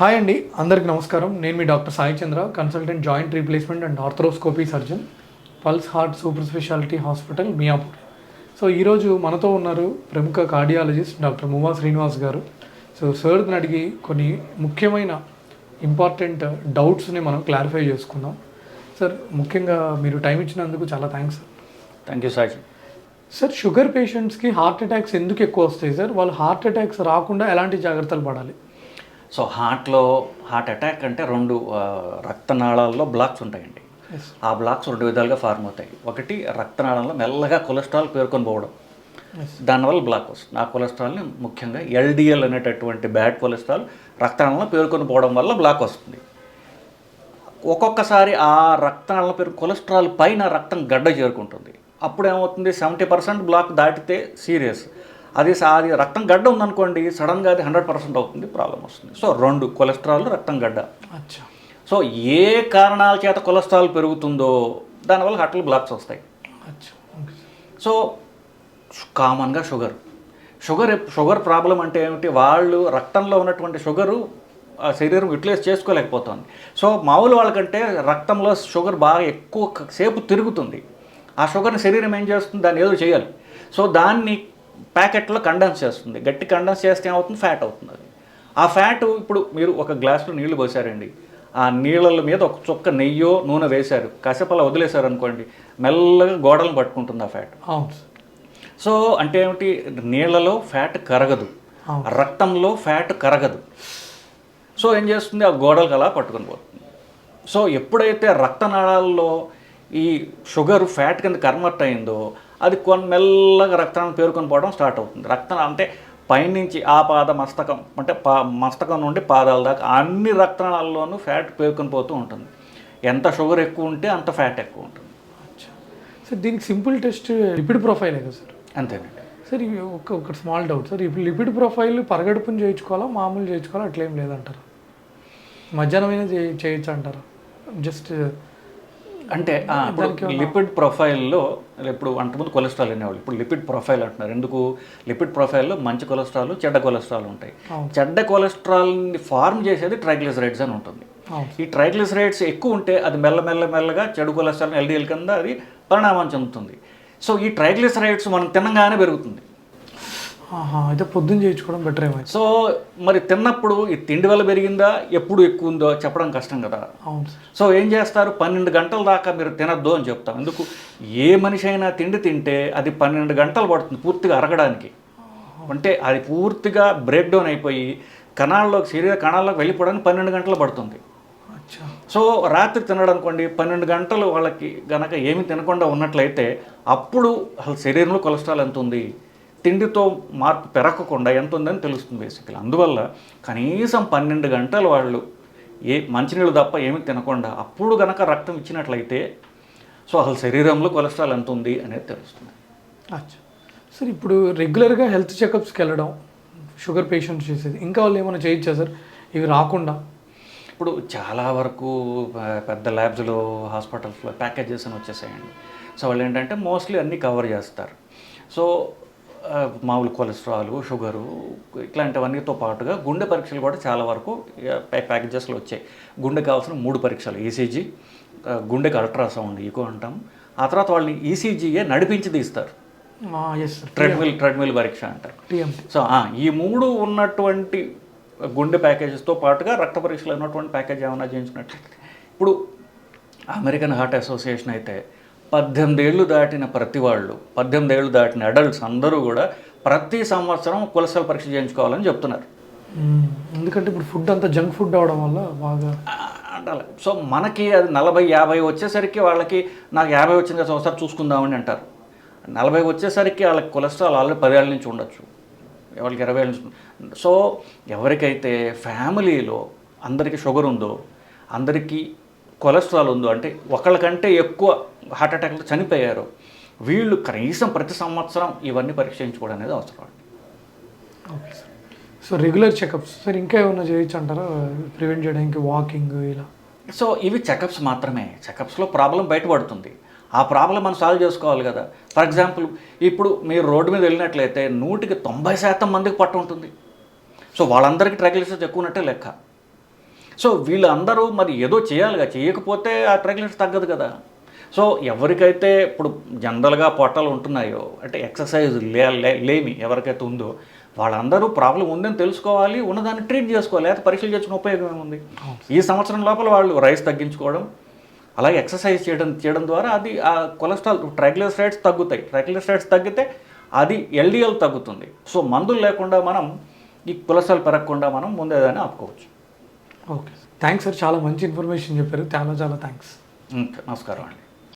Hi అండి అందరికి నమస్కారం. నేను మీ doctor Sai Chandra consultant joint replacement and arthroscopy surgeon pulse heart super speciality hospital Miyapur. So ఈరోజు మనతో ఉన్నారు ప్రముఖ కార్డియాలజిస్ట్ డాక్టర్ ముమా శ్రీనివాస్ గారు. సో సార్ని అడిగి కొన్ని ముఖ్యమైన ఇంపార్టెంట్ డౌట్స్ని మనం క్లారిఫై చేసుకుందాం. సార్ ముఖ్యంగా మీరు టైం ఇచ్చినందుకు చాలా thanks sir. Thank you sir sir sugar పేషెంట్స్కి హార్ట్ అటాక్స్ ఎందుకు ఎక్కువ వస్తాయి సార్? వాళ్ళు హార్ట్ అటాక్స్ రాకుండా ఎలాంటి జాగ్రత్తలు పడాలి? సో హార్ట్లో హార్ట్ అటాక్ అంటే రెండు రక్తనాళాల్లో బ్లాక్స్ ఉంటాయండి. ఆ బ్లాక్స్ రెండు విధాలుగా ఫార్మ్ అవుతాయి. ఒకటి రక్తనాళంలో మెల్లగా కొలెస్ట్రాల్ పేర్కొని పోవడం. దానివల్ల బ్లాక్ వస్తుంది. ఆ కొలెస్ట్రాల్ని ముఖ్యంగా ఎల్డిఎల్ అనేటటువంటి బ్యాడ్ కొలెస్ట్రాల్ రక్తనాళంలో పేర్కొని పోవడం వల్ల బ్లాక్ వస్తుంది. ఒక్కొక్కసారి ఆ రక్తనాళంలో పేరు కొలెస్ట్రాల్ పైన రక్తం గడ్డ చేరుకుంటుంది. అప్పుడు ఏమవుతుంది సెవెంటీ పర్సెంట్ బ్లాక్ దాటితే సీరియస్. అది అది రక్తం గడ్డ ఉందనుకోండి సడన్గా అది హండ్రెడ్ పర్సెంట్ అవుతుంది ప్రాబ్లం వస్తుంది. సో రెండు కొలెస్ట్రాల్ రక్తం గడ్డ. అచ్చా. సో ఏ కారణాల చేత కొలెస్ట్రాల్ పెరుగుతుందో దానివల్ల హార్ట్లో బ్లాక్స్ వస్తాయి. సో కామన్గా షుగర్. షుగర్ షుగర్ ప్రాబ్లం అంటే ఏమిటి? వాళ్ళు రక్తంలో ఉన్నటువంటి షుగరు ఆ శరీరం యూటిలైజ్ చేసుకోలేకపోతుంది. సో మామూలు వాళ్ళకంటే రక్తంలో షుగర్ బాగా ఎక్కువ సేపు తిరుగుతుంది. ఆ షుగర్ని శరీరం ఏం చేస్తుంది? దాన్ని ఏదో చేయాలి. సో దాన్ని ప్యాకెట్లో కండెన్స్ చేస్తుంది. గట్టి కండెన్స్ చేస్తే ఏమవుతుంది? ఫ్యాట్ అవుతుంది అది. ఆ ఫ్యాట్ ఇప్పుడు మీరు ఒక గ్లాసులో నీళ్ళు పోసారండి. ఆ నీళ్ళ మీద ఒక చుక్క నెయ్యో నూనె వేశారు. కాసేపు అలా వదిలేశారు అనుకోండి మెల్లగా గోడలను పట్టుకుంటుంది ఆ ఫ్యాట్. అవును సో అంటే ఏమిటి? నీళ్ళలో ఫ్యాట్ కరగదు. రక్తంలో ఫ్యాట్ కరగదు. సో ఏం చేస్తుంది? ఆ గోడలకు అలా పట్టుకొని పోతుంది. సో ఎప్పుడైతే రక్తనాళాల్లో ఈ షుగర్ ఫ్యాట్ కింద కన్వర్ట్ అయిందో అది కొన్ని మెల్లగా రక్తాన్ని పేరుకొని పోవడం స్టార్ట్ అవుతుంది. రక్తం అంటే పైనుంచి ఆ పాద మస్తకం అంటే పా మస్తకం నుండి పాదాల దాకా అన్ని రక్తనాళాల్లోనూ ఫ్యాట్ పేరుకొని పోతూ ఉంటుంది. ఎంత షుగర్ ఎక్కువ ఉంటే అంత ఫ్యాట్ ఎక్కువ ఉంటుంది. సార్ దీనికి సింపుల్ టెస్ట్ లిపిడ్ ప్రొఫైలే కదా సార్? అంతేనండి. సార్ ఇవి ఒక ఒక స్మాల్ డౌట్ సార్ ఇప్పుడు లిపిడ్ ప్రొఫైల్ పరగడుపుని చేయించుకోవాలా మామూలు చేయించుకోవాలా అట్లేం లేదంటారా? మధ్యాహ్నమైనా చేయొచ్చు అంటారా జస్ట్ అంటే లిపిడ్ ప్రొఫైల్లో ఇప్పుడు అంతకుముందు కొలెస్ట్రాల్ అనేవాళ్ళు ఇప్పుడు లిపిడ్ ప్రొఫైల్ అంటున్నారు. ఎందుకు? లిపిడ్ ప్రొఫైల్లో మంచి కొలెస్ట్రాల్ చెడ్డ కొలెస్ట్రాల్ ఉంటాయి. చెడ్డ కొలెస్ట్రాల్ని ఫార్మ్ చేసేది ట్రైగ్లిసరైడ్స్ అని ఉంటుంది. ఈ ట్రైగ్లిసరైడ్స్ ఎక్కువ ఉంటే అది మెల్ల మెల్ల మెల్లగా చెడు కొలెస్ట్రాల్ ఎల్డిఎల్ కింద అది పరిణామం చెందుతుంది. సో ఈ ట్రైగ్లిసరైడ్స్ మనం తినగానే పెరుగుతుంది. అయితే పొద్దున్న చేయించుకోవడం బెటర్ ఏమైతే సో మరి తిన్నప్పుడు ఈ తిండి వల్ల పెరిగిందా? ఎప్పుడు ఎక్కువ ఉందో చెప్పడం కష్టం కదా. అవును సో ఏం చేస్తారు? పన్నెండు గంటల దాకా మీరు తినద్దు అని చెప్తాం. ఎందుకు? ఏ మనిషి అయినా తిండి తింటే అది పన్నెండు గంటలు పడుతుంది పూర్తిగా అరగడానికి. అంటే అది పూర్తిగా బ్రేక్ డౌన్ అయిపోయి కణాల్లోకి శరీర కణాల్లోకి వెళ్ళిపోవడానికి పన్నెండు గంటలు పడుతుంది. అచ్చా. సో రాత్రి తినడం అనుకోండి పన్నెండు గంటలు వాళ్ళకి గనక ఏమి తినకుండా ఉన్నట్లయితే అప్పుడు అసలు శరీరంలో కొలెస్ట్రాల్ ఎంత ఉంది? తిండితో మార్పు పెరగకుండా ఎంత ఉందని తెలుస్తుంది బేసికలీ. అందువల్ల కనీసం పన్నెండు గంటలు వాళ్ళు ఏ మంచినీళ్ళు తప్ప ఏమి తినకుండా అప్పుడు గనక రక్తం ఇచ్చినట్లయితే సో అసలు శరీరంలో కొలెస్ట్రాల్ ఎంత ఉంది అనేది తెలుస్తుంది. అచ్చా. సార్ ఇప్పుడు రెగ్యులర్గా హెల్త్ చెకప్స్కి వెళ్ళడం షుగర్ పేషెంట్స్ చేసేది ఇంకా వాళ్ళు ఏమైనా చేయొచ్చా సార్? ఇవి రాకుండా. ఇప్పుడు చాలా వరకు పెద్ద ల్యాబ్స్లో హాస్పిటల్స్లో ప్యాకేజెస్ అని వచ్చేసాయండి. సో వాళ్ళు ఏంటంటే మోస్ట్లీ అన్నీ కవర్ చేస్తారు. సో మామూలు కొలెస్ట్రాల్ షుగరు ఇట్లాంటివన్నీతో పాటుగా గుండె పరీక్షలు కూడా చాలా వరకు ప్యాకేజెస్లో వచ్చాయి. గుండె కావాల్సిన మూడు పరీక్షలు ఈసీజీ గుండెకి అల్ట్రాసౌండ్ ఈకో అంటాం. ఆ తర్వాత వాళ్ళని ఈసీజీయే నడిపించి తీస్తారు. ట్రెడ్మిల్ ట్రెడ్మిల్ పరీక్ష అంటారు. సో ఈ మూడు ఉన్నటువంటి గుండె ప్యాకేజెస్తో పాటుగా రక్త పరీక్షలు ఉన్నటువంటి ప్యాకేజ్ ఏమైనా చేయించినట్లయితే ఇప్పుడు అమెరికన్ హార్ట్ అసోసియేషన్ అయితే పద్దెనిమిది ఏళ్ళు దాటిన ప్రతి వాళ్ళు పద్దెనిమిది ఏళ్ళు దాటిన అడల్ట్స్ అందరూ కూడా ప్రతి సంవత్సరం కొలెస్ట్రాల్ పరీక్ష చేయించుకోవాలని చెప్తున్నారు. ఎందుకంటే ఇప్పుడు ఫుడ్ అంతా జంక్ ఫుడ్ అవడం వల్ల బాగా ఆ, అంటారు. సో మనకి అది నలభై యాభై వచ్చేసరికి వాళ్ళకి నాకు యాభై వచ్చింది కదా ఒకసారి చూసుకుందామని అంటారు. నలభై వచ్చేసరికి వాళ్ళకి కొలెస్ట్రాల్ ఆల్రెడీ పదేళ్ళ నుంచి ఉండొచ్చు. వాళ్ళకి ఇరవై ఏళ్ళ నుంచి సో ఎవరికైతే ఫ్యామిలీలో అందరికీ షుగర్ ఉందో అందరికీ కొలెస్ట్రాల్ ఉందో అంటే ఒకళ్ళకంటే ఎక్కువ హార్ట్ అటాక్లు చనిపోయారు. వీళ్ళు కనీసం ప్రతి సంవత్సరం ఇవన్నీ పరీక్షించుకోవడం అనేది అవసరం అండి. Okay sir. So regular checkups. Sir ఇంకా ఏమైనా చేయొచ్చు అంటారా? ప్రివెంట్ చేయడానికి వాకింగ్ ఇలా. సో ఇవి చెకప్స్ మాత్రమే. చెకప్స్లో ప్రాబ్లం బయటపడుతుంది. ఆ ప్రాబ్లం మనం సాల్వ్ చేసుకోవాలి కదా. ఫర్ ఎగ్జాంపుల్ ఇప్పుడు మీరు రోడ్డు మీద వెళ్ళినట్లయితే నూటికి తొంభై శాతం మందికి పట్టు ఉంటుంది. సో వాళ్ళందరికీ ట్రైగ్లిసరైడ్స్ ఎక్కువ ఉన్నట్టే లెక్క. సో వీళ్ళందరూ మరి ఏదో చేయాలిగా చేయకపోతే ఆ ట్రైగ్లిసరైడ్స్ తగ్గదు కదా. సో ఎవరికైతే ఇప్పుడు జనరల్గా పొట్టలు ఉంటున్నాయో అంటే ఎక్సర్సైజ్ లేమి ఎవరికైతే ఉందో వాళ్ళందరూ ప్రాబ్లం ఉందని తెలుసుకోవాలి ఉన్నదాన్ని ట్రీట్ చేసుకోవాలి లేకపోతే పరీక్షలు చేసుకునే ఉపయోగం ఏముంది? ఈ సంవత్సరం లోపల వాళ్ళు రైస్ తగ్గించుకోవడం అలాగే ఎక్సర్సైజ్ చేయడం చేయడం ద్వారా అది ఆ కొలెస్ట్రాల్ ట్రైగ్లిసరైడ్స్ తగ్గుతాయి. ట్రైగ్లిసరైడ్స్ తగ్గితే అది ఎల్డిఎల్ తగ్గుతుంది. సో మందులు లేకుండా మనం ఈ కొలెస్ట్రాల్ పెరగకుండా మనం ముందేదాన్ని ఆపుకోవచ్చు. ఓకే. థ్యాంక్స్ సార్ చాలా మంచి ఇన్ఫర్మేషన్ చెప్పారు. చాలా చాలా థ్యాంక్స్ నమస్కారం అండి.